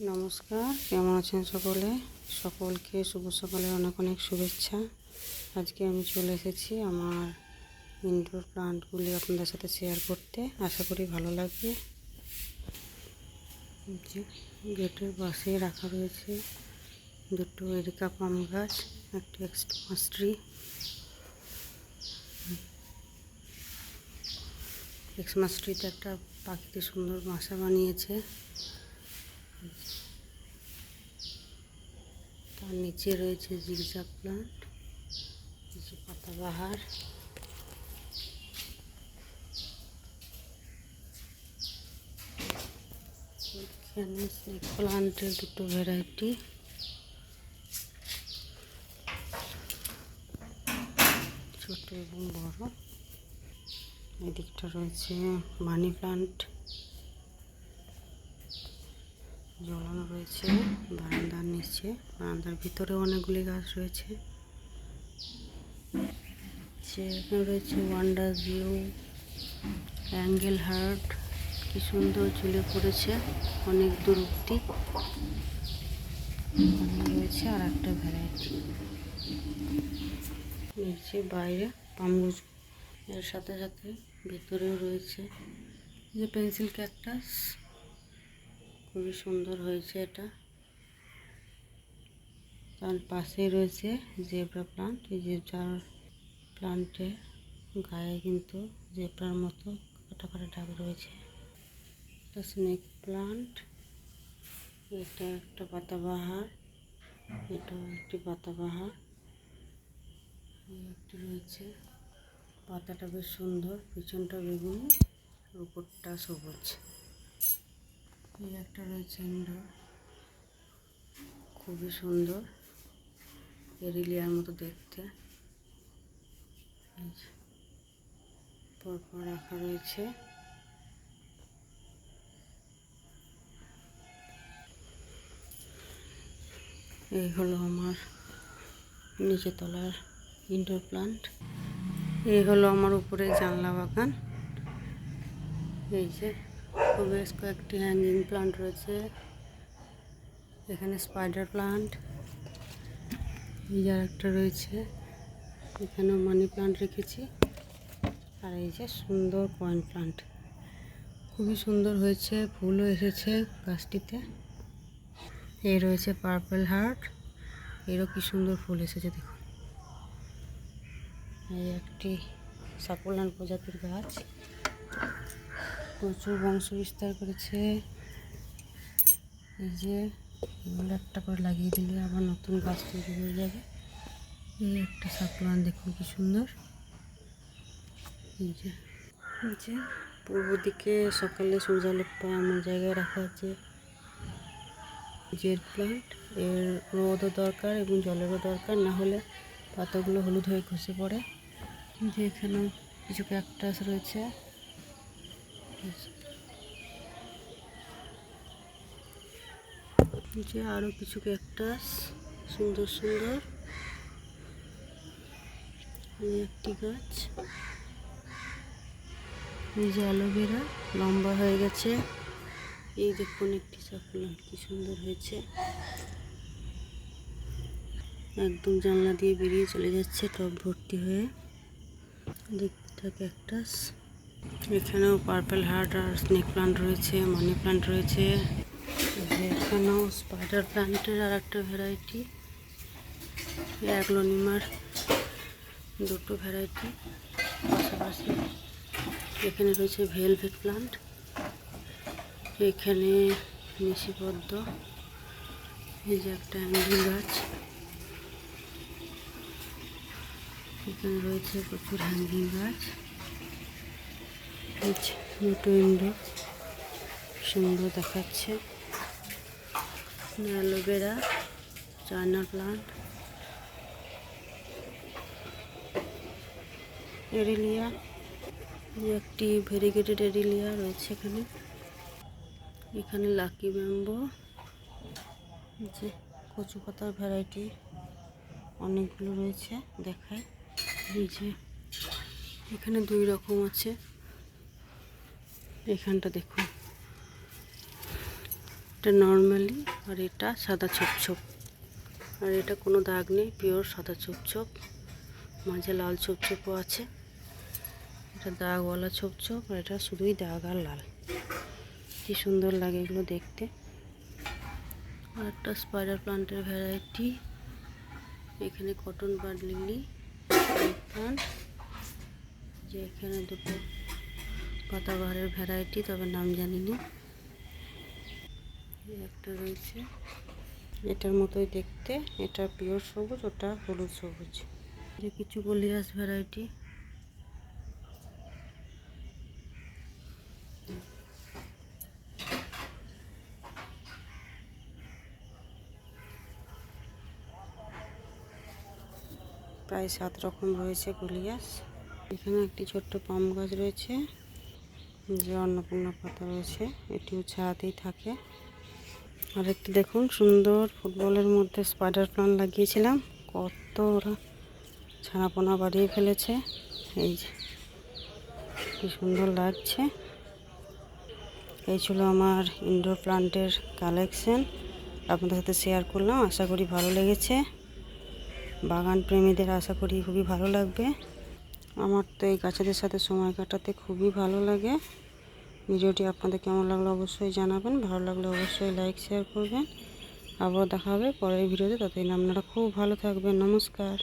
নমস্কার, কেমন আছেন সকলে? সকলকে শুভ সকালে অনেক অনেক শুভেচ্ছা। আজকে আমি চলে এসেছি আমার ইনডোর প্লান্টগুলি আপনাদের সাথে শেয়ার করতে। আশা করি ভালো লাগবে। গেটের পাশে রাখা রয়েছে দুটো এরিকা পাম গাছ, একটা এক্সট্রাস ট্রি এক্সমাস ট্রিতে একটা পাখিতে সুন্দর বাসা বানিয়েছে। তার নিচে রয়েছে জিগজাগ প্লান্ট কিছু পাতাবাহার। এখানে স্নেক প্লান্টের দুটো ভ্যারাইটি ছোট এবং বড়। এদিকটা রয়েছে মানি প্লান্ট ঝোলানো রয়েছে, বারান্দার নিচে, বারান্দার ভিতরে অনেকগুলি গাছ রয়েছে। এখানে রয়েছে ওয়ান্ডার ভিউ অ্যাঙ্গেল হার্ট কি সুন্দর ঝুলে পড়েছে, অনেক দূর অব্দি রয়েছে আর একটা ভ্যারাইটি নিচে বাইরে পামগুজ এর সাথে সাথে ভিতরেও রয়েছে। যে পেন্সিল ক্যাকটাস খুবই সুন্দর হয়েছে এটা। তার পাশেই রয়েছে জেব্রা প্লান্ট। এই জেব্রার প্লান্টে গায়ে কিন্তু জেব্রার মতো কাটা কাটা ডাক রয়েছে। একটা স্নেক প্লান্ট। এটা একটা পাতাবাহার। এটাও একটি পাতাবাহার। একটি রয়েছে। পাতাটা বেশ সুন্দর, পিছনটা বেগুনি, উপরটা সবুজ। এই একটা রয়েছে ইন্ডোর খুবই সুন্দর। এরিলিয়ার মতো দেখতে। পরপর রাখা রয়েছে। এই হলো আমার নিচে তলার ইনডোর প্লান্ট। এই হলো আমার উপরে জানলা বাগান। এই যে বেশ কয়েকটি হ্যাঙ্গিং প্লান্ট রয়েছে। এখানে স্পাইডার প্লান্ট এই একটা রয়েছে। এখানেও মানি প্লান্ট রেখেছি। আর এই যে সুন্দর কয়েন প্লান্ট খুবই সুন্দর হয়েছে, ফুলও এসেছে গাছটিতে। এই রয়েছে পার্পল হার্ট এরও কি সুন্দর ফুল এসেছে দেখুন। এই একটি সাকুলান প্রজাতির গাছ। প্রচুর বংশ বিস্তার করেছে। এই যে, এগুলো একটা করে লাগিয়ে দিলে আবার নতুন গাছ তৈরি হয়ে যাবে। এই একটা সাকুলান দেখুন কি সুন্দর। এই যে এই যে, পূর্ব দিকে সকালে সূর্যালোক পায় এমন জায়গায় রাখা আছে। জেড প্লান্ট এর রোদও দরকার এবং জলেরও দরকার, না হলে পাতাগুলো হলুদ হয়ে খসে পড়ে। যে এখানেও কিছু ক্যাকটাস রয়েছে। যে আরও কিছু ক্যাকটাস সুন্দর সুন্দর। একটি গাছ। এই যে অ্যালোভেরা, লম্বা হয়ে গেছে। এই দেখুন একটি সাকুলান কি সুন্দর হয়েছে। একদম জানলা দিয়ে বেরিয়ে চলে যাচ্ছে টব ভর্তি হয়ে। দেখতে ক্যাকটাস এখানেও পার্পল হার্ট আর স্নেক প্লান্ট রয়েছে মানি প্লান্ট রয়েছে। এখানেও স্পাইডার প্লান্টের আর একটা ভ্যারাইটি অ্যাগ্লোনিমার দুটো ভ্যারাইটি পাশাপাশি। এখানে রয়েছে ভেলভেট প্লান্ট এখানে নিশিপদ্ম এই যে একটা অ্যাঙ্গেল গাছ। এখানে রয়েছে প্রচুর হ্যাঙ্গিং গাছ। দুটো ইন্ডো সুন্দর দেখাচ্ছে। অ্যালোভেরা, চায়না প্লান্ট এরিলিয়া একটি ভেরিগেটেড এরিলিয়া রয়েছে এখানে। এখানে লাকি ব্যাম্বো যে কচু পাতার ভ্যারাইটি অনেকগুলো রয়েছে দেখায়। এই যে এখানে দুই রকম আছে। এখানটা দেখুন। এটা নর্মালি আর এটা সাদা ছোপ ছোপ আর এটা কোনো দাগ নেই পিওর সাদা ছোপ ছোপ মাঝে লাল ছোপ ছোপও আছে। এটা দাগওয়ালা ছোপ ছোপ আর এটা শুধুই দাগ আর লাল। কি সুন্দর লাগে এগুলো দেখতে। আর একটা স্পাইডার প্লান্টের ভ্যারাইটি এখানে কটন বার্ড লিলি প্লান্ট যে এখানে দুটো পাতাবাহারের ভ্যারাইটি, তবে নাম জানি না একটা রয়েছে। এটার মতোই দেখতে। এটা পিওর সবুজ, ওটা হলুদ সবুজ। যে কিছু গলিয়াস ভ্যারাইটি। প্রায় সাত রকম রয়েছে গলিয়াস এখানে একটি ছোট্ট পাম গাছ রয়েছে। যে অন্নপূর্ণা পাতা রয়েছে, এটিও ছায়াতেই থাকে। আর একটি দেখুন, সুন্দর ফুটবলের মধ্যে স্পাইডার প্লান্ট লাগিয়েছিলাম। কত ওরা ছানাপোনা বাড়িয়ে ফেলেছে। এই যে, কি সুন্দর লাগছে। এই ছিল আমার ইনডোর প্লান্টের কালেকশন আপনাদের সাথে শেয়ার করলাম, আশা করি ভালো লেগেছে। বাগান প্রেমীদের আশা করি খুবই ভালো লাগবে। আমার তো এই গাছেদের সাথে সময় কাটাতে খুবই ভালো লাগে। ভিডিওটি আপনাদের কেমন লাগল অবশ্যই জানাবেন, ভালো লাগলে অবশ্যই লাইক শেয়ার করবেন। আবার দেখা হবে পরের ভিডিওতে, ততদিন আপনারা খুব ভালো থাকবেন, নমস্কার।